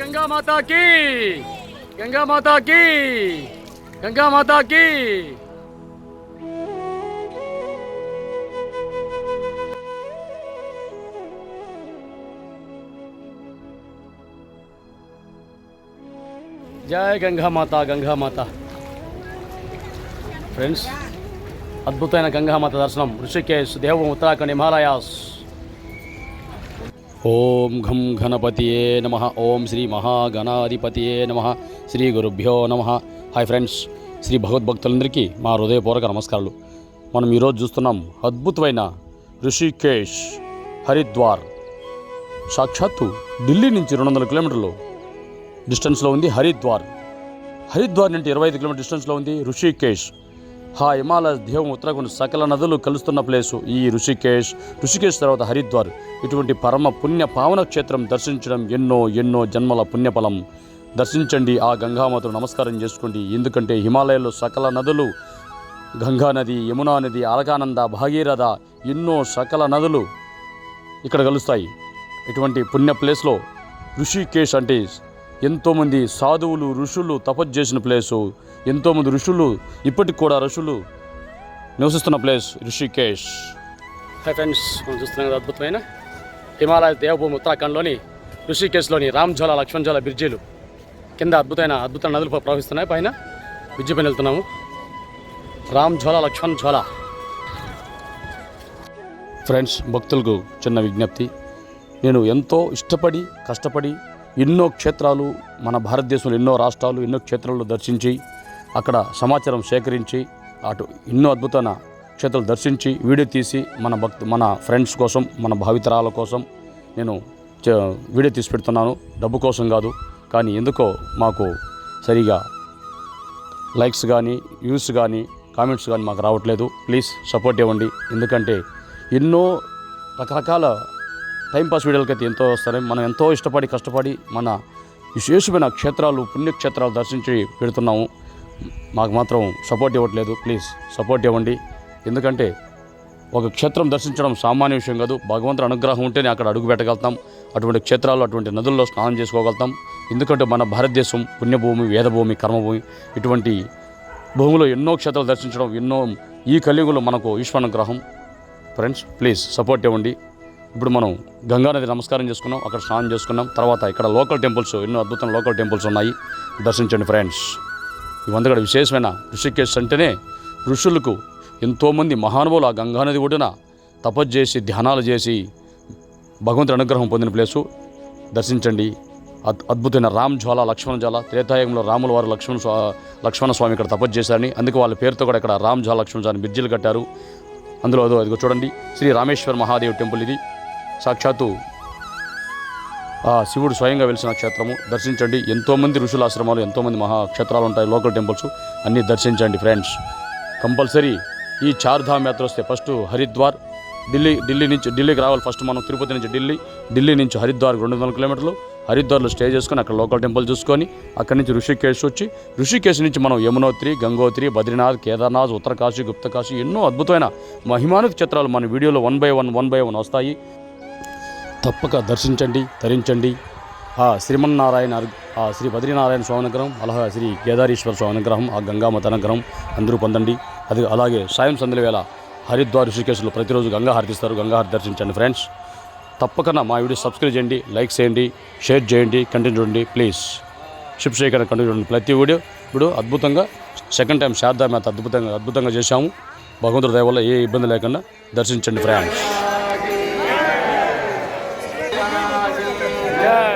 గంగా మాతాకి గంగా మాతాకి గంగా మాతాకి జయ గంగా మాత గంగా మాత ఫ్రెండ్స్ అద్భుతమైన గంగామాత దర్శనం. ఋషికేశ్ దేవం ఉత్తరాఖండ్ హిమాలయాస్. ఓం ఘం గణపతియే నమ. ఓం శ్రీ మహాగణాధిపతియే నమ. శ్రీ గురుభ్యో నమ. హాయ్ ఫ్రెండ్స్ శ్రీ భగవద్భక్తులందరికీ మా హృదయపూర్వక నమస్కారాలు. మనం ఈరోజు చూస్తున్నాం అద్భుతమైన ఋషికేష్ హరిద్వార్. సాక్షాత్తు ఢిల్లీ నుంచి రెండు వందల కిలోమీటర్లు డిస్టెన్స్లో ఉంది హరిద్వార్. హరిద్వార్ నుండి ఇరవై ఐదు కిలోమీటర్ డిస్టెన్స్లో ఉంది ఋషికేష్ ఆ హిమాలయ దేవం ఉత్తరాఖండ్ సకల నదులు కలుస్తున్న ప్లేసు. ఈ ఋషికేశ్ ఋషికేశ్ తర్వాత హరిద్వార్. ఇటువంటి పరమ పుణ్య పావన క్షేత్రం దర్శించడం ఎన్నో ఎన్నో జన్మల పుణ్యఫలం. దర్శించండి ఆ గంగామాతను నమస్కారం చేసుకోండి. ఎందుకంటే హిమాలయాల్లో సకల నదులు గంగా నది యమునా నది అలకానంద భాగీరథ ఎన్నో సకల నదులు ఇక్కడ కలుస్తాయి. ఇటువంటి పుణ్య ప్లేస్లో ఋషికేశ్ అంటే ఎంతోమంది సాధువులు ఋషులు తపస్సు చేసిన ప్లేసు ఎంతోమంది ఋషులు ఇప్పటికి కూడా ఋషులు నివసిస్తున్న ప్లేస్ ఋషికేశ్ హై ఫ్రెండ్స్ మనం చూస్తున్నాం కదా అద్భుతమైన హిమాలయ దేవభూమి ఉత్తరాఖండ్లోని ఋషికేశ్లోని రామ్జోల లక్ష్మణ్జోల బ్రిడ్జిలు. కింద అద్భుతమైన అద్భుతమైన నదులు ప్రవహిస్తున్నాయి. పైన బ్రిడ్జి పైన వెళ్తున్నాము. రామ్ ఝోలా లక్ష్మణ్ ఝోలా ఫ్రెండ్స్ భక్తులకు చిన్న విజ్ఞప్తి. నేను ఎంతో ఇష్టపడి కష్టపడి ఎన్నో క్షేత్రాలు మన భారతదేశంలో ఎన్నో రాష్ట్రాలు ఎన్నో క్షేత్రాలు దర్శించి అక్కడ సమాచారం సేకరించి అటు ఎన్నో అద్భుతమైన క్షేత్రాలు దర్శించి వీడియో తీసి మన భక్తు మన ఫ్రెండ్స్ కోసం మన భావితరాల కోసం నేను వీడియో తీసి పెడుతున్నాను. డబ్బు కోసం కాదు కానీ ఎందుకో మాకు సరిగా లైక్స్ కానీ వ్యూస్ కానీ కామెంట్స్ కానీ మాకు రావట్లేదు. ప్లీజ్ సపోర్ట్ ఇవ్వండి. ఎందుకంటే ఎన్నో రకరకాల టైంపాస్ వీడియోలకైతే ఎంతో వస్తాయి మనం ఎంతో ఇష్టపడి కష్టపడి మన విశేషమైన క్షేత్రాలు పుణ్యక్షేత్రాలు దర్శించి పెడుతున్నాము మాకు మాత్రం సపోర్ట్ ఇవ్వట్లేదు. ప్లీజ్ సపోర్ట్ ఇవ్వండి. ఎందుకంటే ఒక క్షేత్రం దర్శించడం సామాన్య విషయం కాదు. భగవంతుడి అనుగ్రహం ఉంటేనే అక్కడ అడుగు పెట్టగలుగుతాం. అటువంటి క్షేత్రాలు అటువంటి నదుల్లో స్నానం చేసుకోగలుగుతాం. ఎందుకంటే మన భారతదేశం పుణ్యభూమి వేదభూమి కర్మభూమి ఇటువంటి భూమిలో ఎన్నో క్షేత్రాలు దర్శించడం ఎన్నో ఈ కలియుగంలో మనకు ఈశ్వరానుగ్రహం ఫ్రెండ్స్ ప్లీజ్ సపోర్ట్ ఇవ్వండి. ఇప్పుడు మనం గంగానది నమస్కారం చేసుకున్నాం అక్కడ స్నానం చేసుకున్నాం తర్వాత ఇక్కడ లోకల్ టెంపుల్స్ ఎన్నో అద్భుతమైన లోకల్ టెంపుల్స్ ఉన్నాయి. దర్శించండి ఫ్రెండ్స్. ఇవంతా కూడా విశేషమైన ఋషికేశ్ అంటేనే ఋషులకు ఎంతోమంది మహానుభావులు ఆ గంగానది ఒడ్డున తపస్సు చేసి ధ్యానాలు చేసి భగవంతుడి అనుగ్రహం పొందిన ప్లేసు. దర్శించండి. అద్ అద్భుతమైన రామ్ జ్వాల లక్ష్మణ జ్వాల త్రేతాయుగంలో రాముల వారు లక్ష్మణ స్వా లక్ష్మణ స్వామి ఇక్కడ తపస్సు చేశారని అందుకే వాళ్ళ పేరుతో కూడా ఇక్కడ రామ్ జ్వాల లక్ష్మణ జ్వాల బ్రిడ్జిలు కట్టారు. అందులో అదో అదిగో చూడండి. శ్రీ రామేశ్వర మహాదేవ్ టెంపుల్ ఇది. సాక్షాత్తు ఆ శివుడు స్వయంగా వెలిసిన క్షేత్రము. దర్శించండి. ఎంతోమంది ఋషుల ఆశ్రమాలు ఎంతోమంది మహాక్షేత్రాలు ఉంటాయి లోకల్ టెంపుల్స్ అన్నీ దర్శించండి ఫ్రెండ్స్ కంపల్సరీ ఈ చార్ధామ్ యాత్ర వస్తే ఫస్ట్ హరిద్వార్ ఢిల్లీ ఢిల్లీ నుంచి ఢిల్లీకి రావాలి ఫస్ట్ మనం తిరుపతి నుంచి ఢిల్లీ ఢిల్లీ నుంచి హరిద్వార్ రెండు వందల కిలోమీటర్లు. హరిద్వార్లో స్టే చేసుకొని అక్కడ లోకల్ టెంపుల్ చూసుకొని అక్కడి నుంచి ఋషికేశ్ వచ్చి ఋషికేశ్ నుంచి మనం యమునోత్రి గంగోత్రి బద్రీనాథ్ కేదార్నాథ్ ఉత్తరకాశీ గుప్తకాశీ ఎన్నో అద్భుతమైన మహిమానుత చిత్రాలు మన వీడియోలో one by one one by one వస్తాయి. తప్పక దర్శించండి ధరించండి ఆ శ్రీమన్నారాయణ ఆ శ్రీ బద్రీనారాయణ స్వామి అనుగ్రహం అలాగే శ్రీ కేదారీశ్వర స్వామి అనుగ్రహం ఆ గంగామత అనుగ్రహం అందరూ పొందండి. అది అలాగే సాయం సందుల వేళ హరిద్వార్ ఋషికేశ్లో ప్రతిరోజు గంగా హారతిస్తారు. గంగా హారతి దర్శించండి ఫ్రెండ్స్. తప్పకుండా మా వీడియో సబ్స్క్రైబ్ చేయండి లైక్ చేయండి షేర్ చేయండి కంటిన్యూ చూడండి ప్లీజ్. షిప్ చేయకుండా కంటిన్యూ చూడండి. ప్రతి వీడియో ఇప్పుడు అద్భుతంగా సెకండ్ టైం శారదా మేత అద్భుతంగా అద్భుతంగా చేశాము. భగవంతుడి దయ వల్ల ఏ ఇబ్బంది లేకుండా దర్శించండి ఫ్రెండ్స్. জয়